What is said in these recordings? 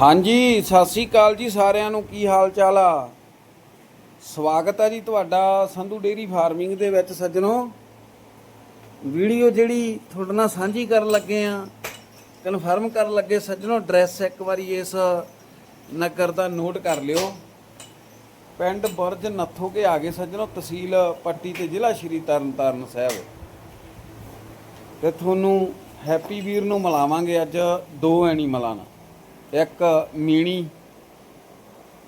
ਹਾਂਜੀ, ਸਤਿ ਸ੍ਰੀ ਅਕਾਲ ਜੀ ਸਾਰਿਆਂ ਨੂੰ। ਕੀ ਹਾਲ ਚਾਲ ਆ? ਸਵਾਗਤ ਹੈ ਜੀ ਤੁਹਾਡਾ ਸੰਧੂ ਡੇਰੀ ਫਾਰਮਿੰਗ ਦੇ ਵਿੱਚ ਸੱਜਣੋ। ਵੀਡੀਓ ਜਿਹੜੀ ਤੁਹਾਡੇ ਨਾਲ ਸਾਂਝੀ ਕਰਨ ਲੱਗੇ ਆ, ਕਨਫਰਮ ਕਰਨ ਲੱਗੇ ਸੱਜਣੋ, ਐਡਰੈਸ ਇੱਕ ਵਾਰੀ ਇਸ ਨਗਰ ਦਾ ਨੋਟ ਕਰ ਲਿਓ। ਪਿੰਡ ਬੁਰਜ ਨੱਥੋ ਕੇ ਆ ਗਏ ਸੱਜਣੋ, ਤਹਿਸੀਲ ਪੱਟੀ ਤੇ ਜ਼ਿਲ੍ਹਾ ਸ਼੍ਰੀ ਤਰਨਤਾਰਨ ਸਾਹਿਬ। ਤੇ ਤੁਹਾਨੂੰ ਹੈਪੀ ਵੀਰ ਨੂੰ ਮਿਲਾਵਾਂਗੇ ਅੱਜ ਦੋ ਐਨੀਮਲਾਂ ਨਾਲ ਇੱਕ ਮੀਣੀ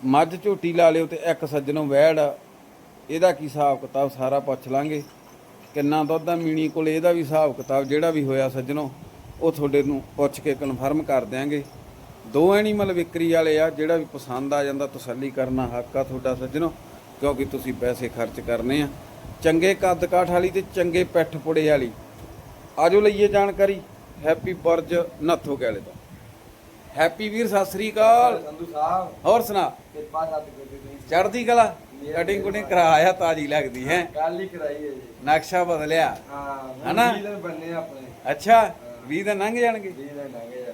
ਮੱਝ ਝੋਟੀ ਲਾ ਲਿਓ ਤੇ ਇੱਕ ਸੱਜਣੋਂ ਵੈੜ। ਇਹਦਾ ਕੀ ਹਿਸਾਬ ਕਿਤਾਬ ਸਾਰਾ ਪੁੱਛ ਲਾਂਗੇ। ਕਿੰਨਾ ਦੁੱਧ ਆ ਮੀਣੀ ਕੋਲ, ਇਹਦਾ ਵੀ ਹਿਸਾਬ ਕਿਤਾਬ ਜਿਹੜਾ ਵੀ ਹੋਇਆ ਸੱਜਣੋਂ, ਉਹ ਤੁਹਾਡੇ ਨੂੰ ਪੁੱਛ ਕੇ ਕਨਫਰਮ ਕਰ ਦਿਆਂਗੇ। ਦੋ ਐਨੀਮਲ ਵਿਕਰੀ ਵਾਲੇ ਆ, ਜਿਹੜਾ ਵੀ ਪਸੰਦ ਆ ਜਾਂਦਾ, ਤਸੱਲੀ ਕਰਨਾ ਹੱਕ ਆ ਤੁਹਾਡਾ ਸੱਜਣੋ, ਕਿਉਂਕਿ ਤੁਸੀਂ ਪੈਸੇ ਖਰਚ ਕਰਨੇ ਆ। ਚੰਗੇ ਕੱਦ ਕਾਠ ਵਾਲੀ ਤੇ ਚੰਗੇ ਪਿੱਠ ਪੁੜੇ ਵਾਲੀ। ਆਜੋ ਲਈਏ ਜਾਣਕਾਰੀ। ਹੈਪੀ ਬਰਜ ਨੱਥੋ ਵਾਲੇ ਦਾ ਹੈਪੀ ਵੀਰ ਸਤਿ ਸ੍ਰੀ ਅਕਾਲ। ਸੰਧੂ ਸਾਹਿਬ। ਹੋਰ ਸੁਣਾ? ਕਿਰਪਾ ਸੱਤ ਕਰਦੇ ਤੁਸੀਂ ਚੜ੍ਹਦੀ ਕਲਾ? ਕਟਿੰਗ ਕੁਟਿੰਗ ਕਰਾਇਆ ਤਾਜੀ ਲੱਗਦੀ ਹੈ? ਕੱਲ ਹੀ ਕਰਾਈ ਹੈ ਜੀ। ਨਕਸ਼ਾ ਬਦਲਿਆ। ਹਾਂ ਹਨਾ? ਦਿਨ ਬੰਨੇ ਆਪਣੇ। ਅੱਛਾ 20 ਦਿਨ ਲੰਘ ਜਾਣਗੇ? 20 ਦਿਨ ਲੰਘੇ ਜਾਣੇ।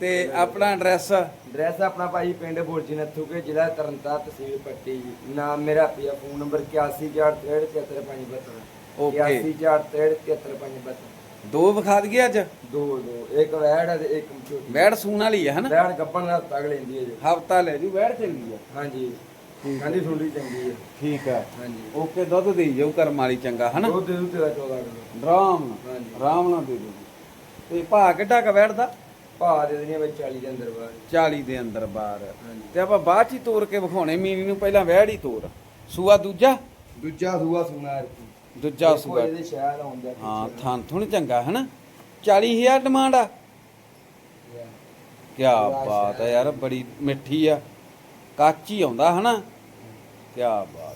ਤੇ ਆਪਣਾ ਐਡਰੈਸ? ਡਰੈਸ ਆਪਣਾ ਭਾਈ ਪਿੰਡ ਬੋਰਜੀ ਨੱਥੂ ਕੇ ਜ਼ਿਲ੍ਹਾ ਤਰਨਤਾਰਨ ਤਹਿਸੀਲ ਪੱਟੀ ਜੀ। ਨਾਮ ਮੇਰਾ ਪਿਆ ਫੋਨ ਨੰਬਰ 8143373572 Okay. 8143373572 ਦੋ ਵਿਖਾ ਦਈਏ ਅੱਜ? ਦੋ ਦੋ। ਇੱਕ ਵੈੜ ਹੈ ਤੇ ਇੱਕ ਝੋਟੀ। ਵੈੜ ਸੂਣ ਵਾਲੀ ਹੈ ਹਨਾ? ਵੈੜ ਗੱਪਣ ਨਾਲ ਤਗ ਲੈਂਦੀ ਹੈ ਜੀ। ਹਫਤਾ ਲੈ ਜੂ ਵੈੜ ਚੰਗੀ ਆ। ਹਾਂਜੀ। ਕਹਿੰਦੀ ਸੁੰਡੀ ਚੰਗੀ ਹੈ ਠੀਕ ਹੈ ਹਾਂਜੀ। ਓਕੇ ਦੁੱਧ ਦੇਈ ਜਾਓ ਕਰਮ ਵਾਲੀ ਚੰਗਾ ਹਨਾ? ਦੇ ਦੂ ਤੇਰਾ 14 ਕਿਲੋ। ਆਰਾਮ ਨਾਲ ਹਾਂਜੀ। ਆਰਾਮ ਨਾਲ ਦੇ ਦੋ ਤੇ ਭਾ ਕਿੱਡਾ ਕ ਵੈੜ ਦਾ? ਭਾ ਦੇ ਦੇਣੀਆਂ ਵਿੱਚ 40 ਦੇ ਅੰਦਰ ਬਾਹਰ। 40 ਦੇ ਅੰਦਰ ਬਾਹਰ। ਹਾਂਜੀ। ਤੇ ਆਪਾਂ ਬਾਅਦ ਚ ਹੀ ਤੋੜ ਕੇ ਵਿਖਾਉਣੇ ਮੀਨੀ ਨੂੰ ਪਹਿਲਾਂ ਵੈੜ ਹੀ ਤੋੜ ਸੂਆ ਦੂਜਾ? ਦੂਜਾ ਸੂਆ ਸੁਣਾ ਦੂਜਾ ਸੂਆ ਇਹਦੇ ਸ਼ਹਿਰ ਆਉਂਦਾ ਹਾਂ ਥਾਂ ਥੁਣ ਚੰਗਾ ਹਨਾ? 40000 ਡਿਮਾਂਡ ਆ। ਕੀ ਬਾਤ ਹੈ ਯਾਰ ਬੜੀ ਮਿੱਠੀ ਆ। ਕਾਚੀ ਆਉਂਦਾ ਹਨਾ? ਕੀ ਬਾਤ।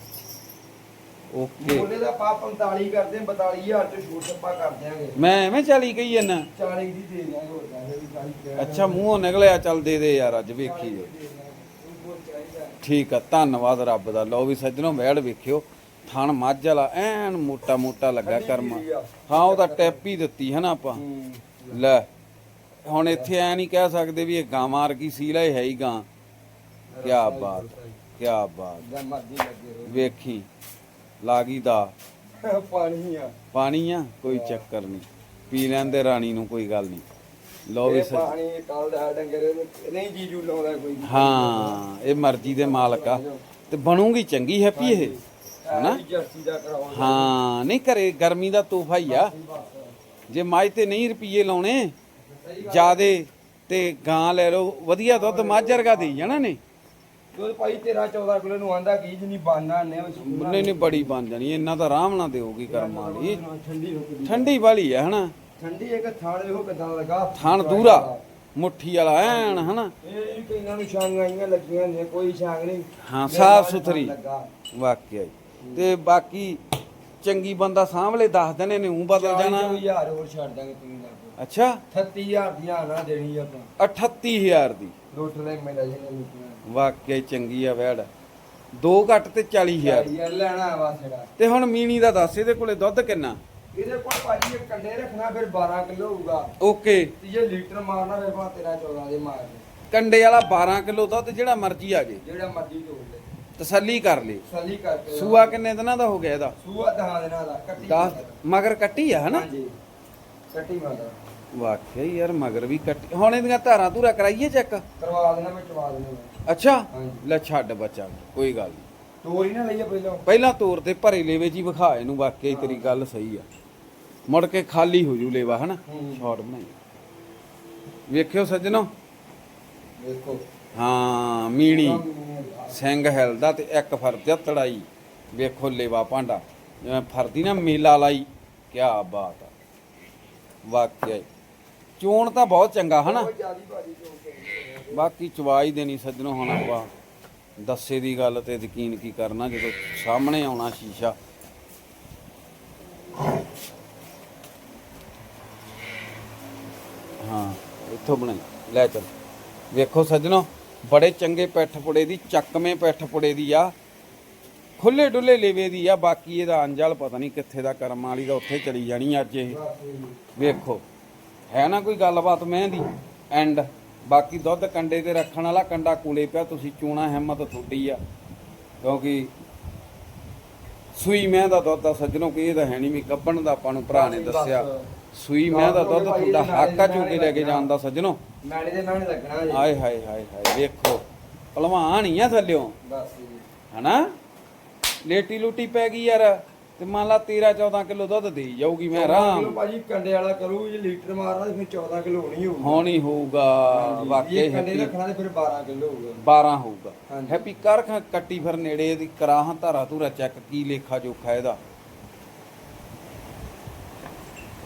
ਓਕੇ। ਬੋਲੇ ਦਾ ਪਾ 45 ਕਰਦੇ 42000 ਚ ਛੂਟ ਸੱਪਾ ਕਰ ਦਿਆਂਗੇ। ਮੈਂ ਐਵੇਂ 40 ਕਹੀ ਜੰਨਾ 40 ਦੀ ਦੇ ਦਿਆਂਗੇ ਹੋਰ ਪੈਸੇ ਵੀ 40 ਅੱਛਾ ਮੂੰਹੋਂ ਨਿਕਲਿਆ ਚੱਲ ਦੇ ਦੇ ਯਾਰ ਅੱਜ ਵੇਖੀ ਠੀਕ ਆ ਧੰਨਵਾਦ ਰੱਬ ਦਾ। ਲਓ ਵੀ ਸੱਜਣੋ ਵੈੜ ਵੇਖਿਓ। ਥਣ ਮੱਝ ਵਾਲਾ ਐਨ ਮੋਟਾ ਮੋਟਾ ਲੱਗਾ ਕਰਮ। ਹਾਂ ਉਹ ਤਾਂ ਟੈਪ ਹੀ ਦਿੱਤੀ ਹੈ ਨਾ ਆਪਾਂ? ਲੈ ਹੁਣ ਇੱਥੇ ਐ ਨਹੀਂ ਕਹਿ ਸਕਦੇ ਵੀ ਇਹ ਗਾਂ ਮਾਰ ਕੀ ਸੀਲ ਹੈ ਹੈ ਹੀ ਗਾਂ। ਕੀ ਬਾਤ ਕੀ ਬਾਤ। ਵੇਖੀ ਲਾਗੀ ਦਾ। ਪਾਣੀ ਆ। ਪਾਣੀ ਆ? ਕੋਈ ਚੱਕਰ ਨਹੀਂ। ਪੀ ਲੈਂਦੇ ਰਾਣੀ ਨੂੰ ਕੋਈ ਗੱਲ ਨਹੀਂ। ਲਓ ਵੀ ਪਾਣੀ ਕੱਲ ਦਾ ਡੰਗਰ ਨਹੀਂ ਜੀਜੂ ਲਾਉਂਦਾ ਕੋਈ ਹਾਂ ਇਹ ਮਰਜ਼ੀ ਦੇ ਮਾਲਕ ਆ। ਤੇ ਬਣੂਗੀ ਚੰਗੀ ਹੈਪੀ ਇਹ? ਹਨਾ ਜਰਸੀ ਦਾ ਹਾਂ ਨਹੀਂ ਘਰੇ ਗਰਮੀ ਦਾ ਤੋਹਫਾ ਹੀ ਆ। ਜੇ ਮੱਝ ਤੇ ਨਹੀਂ ਰੁਪਈਏ ਲਾਉਣੇ ਜਿਆਦੇ ਤੇ ਗਾਂ ਲੈ ਲਓ ਵਧੀਆ ਦੁੱਧ ਮੱਝ ਵਰਗਾ ਦੇਈ ਜਾਣਾ ਨੇ। ਦੁੱਧ ਭਾਈ 13 14 ਕਿਲੋ ਨੂੰ ਆਂਦਾ ਕੀ ਜਿੰਨੀ ਬਾਨਾ ਨੇ ਨਹੀਂ ਨਹੀਂ ਬੜੀ ਬਣ ਜਾਣੀ ਇਹਨਾਂ ਤਾਂ ਆਰਾਮ ਨਾਲ ਦੇਊਗੀ ਕਰਮ ਵਾਲੀ। ਠੰਡੀ ਵਾਲੀ ਹੈ ਹਨਾ? ਠੰਡੀ ਇੱਕ ਥਾਣ ਵੇਖੋ ਕਿਦਾਂ ਲੱਗਾ? ਥਣ ਦੂਰਾ ਮੁੱਠੀ ਵਾਲਾ ਐਨ ਹਨਾ? ਇਹ ਕਈਆਂ ਨੂੰ ਛਾਂਗ ਆਈਆਂ ਲੱਗੀਆਂ ਨੇ ਕੋਈ ਛਾਂਗ ਨਹੀਂ। ਹਾਂ ਸਾਫ਼ ਸੁਥਰੀ। ਵਾਕਿਆ ਤੇ ਬਾਕੀ ਚੰਗੀ ਬੰਦਾ ਸਾਹਮਣੇ ਦੱਸ ਦੇਣੇ ਨੇ ਉਹ ਬਦਲ ਜਾਣਾ। 40000 ਹੋਰ ਛੱਡ ਦਾਂਗੇ ਤੁਸੀਂ ਲੱਗ ਅੱਛਾ। 38000 ਦੀਆਂ ਨਾ ਦੇਣੀ ਆਪਾਂ। 38000 ਦੀ। ਲੋਟ ਲੈ ਮੇਰਾ ਲੁੱਟਣਾ ਵਾਕਿਆ ਹੀ ਚੰਗੀ ਆ ਵੈੜ। ਦੋ ਘੱਟ ਤੇ 40000 ਯਾਰ ਲੈਣਾ ਵਾ ਜਿਹੜਾ ਤੇ ਹੁਣ ਮੀਣੀ ਦਾ ਦੱਸ ਇਹਦੇ ਕੋਲੇ ਦੁੱਧ ਕਿੰਨਾ? ਇਹਦੇ ਕੋਲ ਭਾਜੀ ਇਹ ਕੰਡੇ ਰੱਖਣਾ ਫਿਰ 12 ਕਿਲੋ ਹੋਊਗਾ। ਓਕੇ। ਤੇ ਜੇ ਲੀਟਰ ਮਾਰਨਾ ਫਿਰ ਪਾ 13 14 ਦੇ ਮਾਰ ਦੇ। ਕੰਡੇ ਵਾਲਾ 12 ਕਿਲੋ ਦੁੱਧ ਜਿਹੜਾ ਮਰਜ਼ੀ ਆ ਜੇ। ਜਿਹੜਾ ਮਰਜ਼ੀ ਤੋੜ ਲੈ। ਤਸੱਲੀ ਕਰ ਲਈ। ਸਲੀ ਕਰਕੇ। ਸੂਆ ਕਿੰਨੇ ਦਿਨਾਂ ਦਾ ਹੋ ਗਿਆ ਇਹਦਾ? ਸੂਆ ਦਹਾਂ ਦਿਨਾਂ ਦਾ ਕੱਟੀ 10 ਮਗਰ। ਕੱਟੀ ਆ ਹਨਾ? ਹਾਂਜੀ ਕੱਟੀ ਮਾਦਾ ਵਾਕਿਆ ਹੀ ਯਾਰ ਮਗਰ ਵੀ ਕੱਟੀ। ਹੁਣ ਇਹਦੀਆਂ ਧਾਰਾਂ ਧੂਰਾ ਕਰਾਈਏ ਚੈੱਕ? ਕਰਵਾ ਦੇਣਾ ਮੈਂ ਚਵਾ ਦੇਣਾ ਮੈਂ। ਅੱਛਾ? ਹਾਂਜੀ। ਲੈ ਛੱਡ ਬੱਚਾ ਕੋਈ ਗੱਲ ਨਹੀਂ ਤੋਰ ਹੀ ਨਾ ਲਈਏ ਪਹਿਲਾਂ। ਪਹਿਲਾਂ ਤੋਰ ਤੇ ਭਰੇ ਲੇਵੇ ਜੀ ਵਿਖਾ ਇਹਨੂੰ ਵਾਕਿਆ ਹੀ ਤੇਰੀ ਗੱਲ ਸਹੀ ਆ। ਮੁੜ ਕੇ ਖਾਲੀ ਹੋ ਜੂ ਲੇਵਾ ਹਨਾ? ਹੂੰ। ਸ਼ਾਰਟ ਬਣਾਈ। ਵੇਖਿਓ ਸੱਜਣੋ। ਦੇਖੋ ਹਾਂ ਮੀਣੀ। ਸਿੰਘ ਹਿਲਦਾ ਤੇ ਇੱਕ ਫਰਦ ਤੜਾਈ। ਵੇਖੋ ਲੇਵਾ ਭਾਂਡਾ। ਜਿਵੇਂ ਫਰਦੀ ਨਾ ਮੇਲਾ ਲਾਈ ਕੀ ਬਾਤ ਆ। ਵਾਕਿਆ। ਚੋਣ ਤਾਂ ਬਹੁਤ ਚੰਗਾ ਹਨਾ? ਬਾਕੀ ਚਵਾਈ ਦੇਣੀ ਸੱਜਣੋ ਹੁਣ ਆਪਾਂ ਦੱਸੇ ਦੀ ਗੱਲ ਤੇ ਯਕੀਨ ਕੀ ਕਰਨਾ ਜਦੋਂ ਸਾਹਮਣੇ ਆਉਣਾ ਸ਼ੀਸ਼ਾ। ਹਾਂ ਇੱਥੋਂ ਬਣਾਈ। ਲੈ ਚੱਲ। ਵੇਖੋ ਸੱਜਣੋ। ਬੜੇ ਚੰਗੇ ਪੈਠ ਪੁੜੇ ਦੀ, ਚੱਕਵੇਂ ਪੈਠ ਪੁੜੇ ਦੀ ਆ। ਖੁੱਲੇ ਡੁੱਲੇ ਲੇਵੇ ਦੀ ਆ, ਬਾਕੀ ਇਹਦਾ ਅੰਜਲ ਪਤਾ ਨਹੀਂ ਕਿੱਥੇ ਦਾ ਕਰਮ ਵਾਲੀ ਦਾ ਉੱਥੇ ਚਲੀ ਜਾਣੀ ਅੱਜ ਇਹ। ਵੇਖੋ, ਹੈ ਨਾ ਕੋਈ ਗੱਲਬਾਤ ਮੈਂ ਦੀ ਐਂਡ, ਬਾਕੀ ਦੁੱਧ ਕੰਡੇ ਤੇ ਰੱਖਣ ਵਾਲਾ ਕੰਡਾ ਕੂਲੇ ਪਿਆ, ਤੁਸੀਂ ਚੂਣਾ ਹਿੰਮਤ ਤੁਹਾਡੀ ਆ। ਕਿਉਂਕਿ ਸੂਈ ਮੈਂ ਦਾ ਦੁੱਧ ਦਾ ਸੱਜਣੋ ਕਿ ਇਹ ਤਾਂ ਹੈ ਨਹੀਂ ਵੀ ਕੱਪਣ ਦਾ ਆਪਾਂ ਨੂੰ ਭਰਾ ਨੇ ਦੱਸਿਆ। ਸੂਈ ਮੈਂ ਦਾ ਦੁੱਧ ਤੁਹਾਡਾ ਹੱਕ ਆ ਚੋ ਕੇ ਲੈ ਕੇ ਜਾਣ ਦਾ ਸੱਜਣੋ। ਮੈਲੇ ਦੇ ਨਾਲ ਲੱਗਣਾ ਜੀ। ਆਏ ਹਾਏ ਹਾਏ ਹਾਏ ਵੇਖੋ। ਭਲਵਾਨ ਹੀ ਆ ਥੱਲਿਓ। ਬਸ ਜੀ। ਹਨਾ? ਲੇਟੀ ਲੂਟੀ ਪੈ ਗਈ ਯਾਰ। ਤੇ ਮੰਨ ਲਾ 13 14 ਕਿਲੋ ਦੁੱਧ ਦੇਈ ਜਾਊਗੀ ਮੈਂ ਆਰਾਮ। ਭਾਜੀ ਕੰਡੇ ਵਾਲਾ ਕਰੂ ਜੇ ਲੀਟਰ ਮਾਰਨਾ ਤੇ ਫਿਰ 14 ਕਿਲੋ ਹੋਣੀ ਹੋਊਗੀ। ਹੋਣੀ ਹੋਊਗਾ ਵਾਕਈ ਜੇ ਕੰਡੇ ਹੈਪੀ ਰੱਖਣਾ ਤੇ ਫਿਰ 12 ਕਿਲੋ ਹੋਊਗਾ। 12 ਹੋਊਗਾ। ਹਾਂਜੀ। ਹੈਪੀ ਕਰ ਖ- ਕੱਟੀ ਫਿਰ ਨੇੜੇ ਦੀ ਕਰਾਹਾਂ ਧਾਰਾ ਧੂਰਾ ਚੈੱਕ ਕੀ ਲੇਖਾ ਜੋਖਾ ਇਹਦਾ।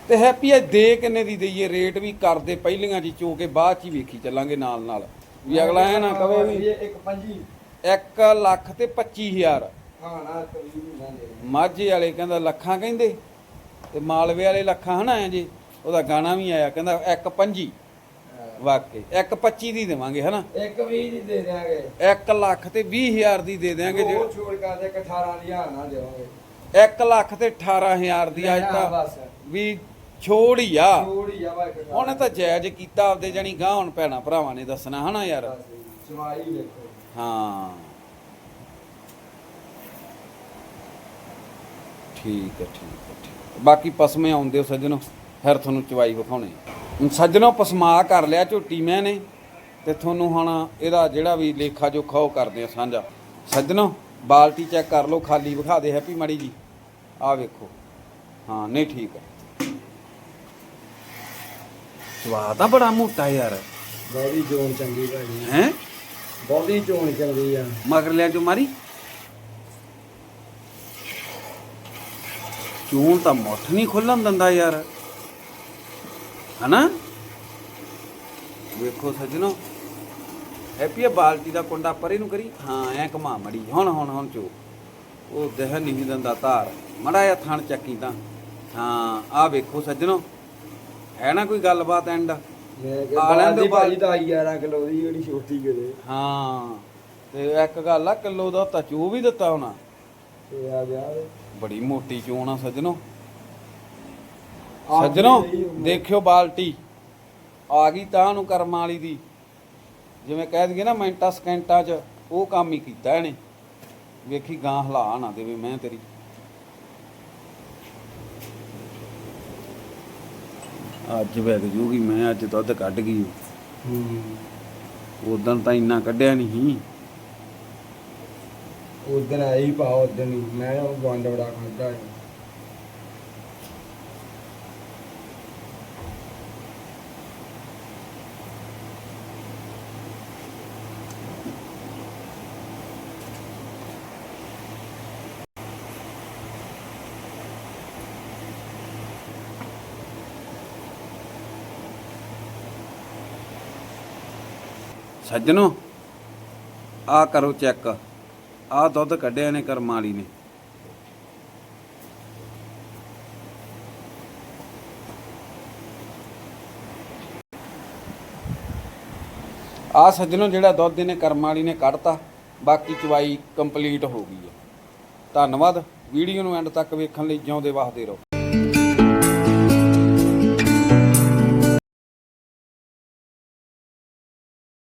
ਤੇ ਹੈਪੀ ਇਹ ਦੇ ਕਿੰਨੇ ਦੀ ਦਈਏ? ਰੇਟ ਵੀ ਕਰਦੇ ਪਹਿਲੀਆਂ ਜੀ ਚੋ ਕੇ ਬਾਅਦ ਚ ਹੀ ਵੇਖੀ ਚੱਲਾਂਗੇ ਨਾਲ ਨਾਲ। ਵੀ ਅਗਲਾ ਇਹ ਨਾ ਕਵੇ ਵੀ ਇਹ ਇੱਕ ਪੰਜੀ। 1 ਲੱਖ ਤੇ 25000 ਨਾ ਦੇ ਮਾਝੇ ਵਾਲੇ ਕਹਿੰਦਾ ਲੱਖਾਂ ਕਹਿੰਦੇ ਤੇ ਮਾਲਵੇ ਵਾਲੇ ਲੱਖਾਂ ਹਨਾ ਆ ਜੀ ਉਹਦਾ ਗਾਣਾ ਵੀ ਆਇਆ ਕਹਿੰਦਾ ਇੱਕ ਪੰਜੀ ਵਾਕਈ ਇੱਕ 25 ਦੀ ਦੇਵਾਂਗੇ ਹਨਾ। ਇੱਕ ਵੀ ਦੀ ਦੇ ਦਿਆਂਗੇ। 1 ਲੱਖ ਤੇ 20000 ਦੀ ਦੇ ਉਹ ਜੇ ਛੋੜ ਕਰਦੇ ਇੱਕ 18 ਦੀ ਹਾਂ ਨਾ ਦੇਵਾਂਗੇ। 1 ਲੱਖ ਤੇ 18000 ਦੀ ਅੱਜ ਹਾਂ, ਤਾਂ ਵੀ ਛੋੜ ਹੀ ਆ। ਛੋੜ ਹੀ ਉਹਨੇ ਤਾਂ ਜਾਇਜ਼ ਕੀਤਾ ਆਪਦੇ ਜਾਨੀ ਗਾਂ ਹੁਣ ਭੈਣਾ ਭਰਾਵਾਂ ਨੇ ਦੱਸਣਾ ਹਨਾ ਯਾਰ। ਸਮਾਈ ਵੇਖੋ। ਹਾਂ। ਠੀਕ ਹੈ ਠੀਕ ਹੈ ਠੀਕ ਹੈ। ਬਾਕੀ ਪਸਮੇ ਆਉਂਦੇ ਹੋ ਸੱਜਣੋ ਫਿਰ ਤੁਹਾਨੂੰ ਚਵਾਈ ਵਿਖਾਉਣੇ ਹੁਣ ਸੱਜਣੋ ਪਸਮਾ ਕਰ ਲਿਆ ਝੋਟੀ ਮੈਂ ਨੇ ਤੇ ਤੁਹਾਨੂੰ ਹੁਣ ਇਹਦਾ ਜਿਹੜਾ ਵੀ ਲੇਖਾ ਜੋਖਾ ਉਹ ਕਰਦੇ ਆ ਸਾਂਝਾ। ਸੱਜਣੋ ਬਾਲਟੀ ਚੈੱਕ ਕਰ ਲਓ ਖਾਲੀ ਵਿਖਾ ਦੇ ਹੈਪੀ ਮਾੜੀ ਜੀ। ਆਹ ਵੇਖੋ। ਹਾਂ ਨਹੀਂ ਠੀਕ ਹੈ। ਸਵਾਦ ਆ ਬੜਾ ਮੋਟਾ ਯਾਰ। ਬਹੁਤੀ ਚੋਣ ਚੰਗੀ ਭਾਜੀ ਹੈ? ਬਹੁਤੀ ਚੋਣ ਚੰਗੀ ਆ। ਮਗਰ ਲਿਆ ਜੋ ਮਾਰੀ। ਚੂਣ ਤਾਂ ਮੁੱਠ ਨਹੀਂ ਖੁੱਲਣ ਦਿੰਦਾ ਯਾਰ। ਹਨਾ? ਵੇਖੋ ਸੱਜਣੋ। ਹੈਪੀ ਬਾਲਟੀ ਦਾ ਕੁੰਡਾ ਪਰੇ ਨੂੰ ਕਰੀ। ਹਾਂ ਐ ਘਮਾ ਮੜੀ। ਹੁਣ ਹੁਣ ਹੁਣ ਚੋ। ਉਹ ਦਹ ਨਹੀਂ ਦਿੰਦਾ ਧਾਰ। ਮੜਾ ਆ ਥਣ ਚੱਕੀ ਤਾਂ। ਹਾਂ ਆ ਵੇਖੋ ਸੱਜਣੋ। ਹੈ ਨਾ ਕੋਈ ਗੱਲਬਾਤ ਐਂਡ ਮੈਂ ਆ ਕਿਹਾ ਲੈਣ ਦਿਓ ਬਾਲਦੀ ਭਾਜੀ ਤਾਂ ਆਈ 11 ਕਿਲੋ ਦੀ ਜਿਹੜੀ ਛੋਟੀ ਕਿਤੇ ਹਾਂ ਤੇ ਇੱਕ ਗੱਲ ਆ ਕਿਲੋ ਦਾ ਤਾਂ ਚੋ ਵੀ ਦਿੱਤਾ ਹੋਣਾ। ਤੇ ਆ ਗਿਆ। ਬੜੀ ਮੋਟੀ ਚੋਣ ਆ ਸੱਜਣੋ ਸੱਜਣੋ ਦੇਖਿਓ ਬਾਲਟੀ। ਆ ਗਈ ਤਾਂ ਨੂੰ ਕਰਮਾਂ ਵਾਲੀ ਦੀ। ਜਿਵੇਂ ਕਹਿ ਦਈਏ ਨਾ ਮਿੰਟਾਂ ਸਕਿੰਟਾਂ 'ਚ ਉਹ ਕੰਮ ਹੀ ਕੀਤਾ ਇਹਨੇ। ਵੇਖੀ ਗਾਂ ਹਲਾ ਨਾ ਦੇਵੇ ਮੈਂ ਤੇਰੀ। ਅੱਜ ਵਗ ਜੂਗੀ ਮੈਂ ਅੱਜ ਦੁੱਧ ਕੱਢ ਗਈ। ਹੂੰ। ਉਦੋਂ ਤਾਂ ਇੰਨਾ ਕੱਢਿਆ ਨਹੀਂ ਸੀ ਉਦੋਂ ਆਈ ਪਾ ਉਦੋਂ ਹੀ। ਮੈਂ ਉਹ ਗੰਡ ਬੜਾ ਖਾਦਾ ਹੈ। ਸੱਜਣੋ ਆ ਕਰੋ ਚੈੱਕ। ਆ ਦੁੱਧ ਕੱਢਿਆ ਨੇ ਕਰਮਾਂ ਵਾਲੀ ਨੇ। ਆ ਸੱਜਣੋ ਜਿਹੜਾ ਦੁੱਧ ਇਹਨੇ ਕਰਮਾਂ ਵਾਲੀ ਨੇ ਕੱਢਤਾ, ਬਾਕੀ ਚਵਾਈ ਕੰਪਲੀਟ ਹੋ ਗਈ ਹੈ। ਧੰਨਵਾਦ, ਵੀਡੀਓ ਨੂੰ ਐਂਡ ਤੱਕ ਵੇਖਣ ਲਈ ਜਿਉਂਦੇ ਵਸਦੇ ਰਹੋ।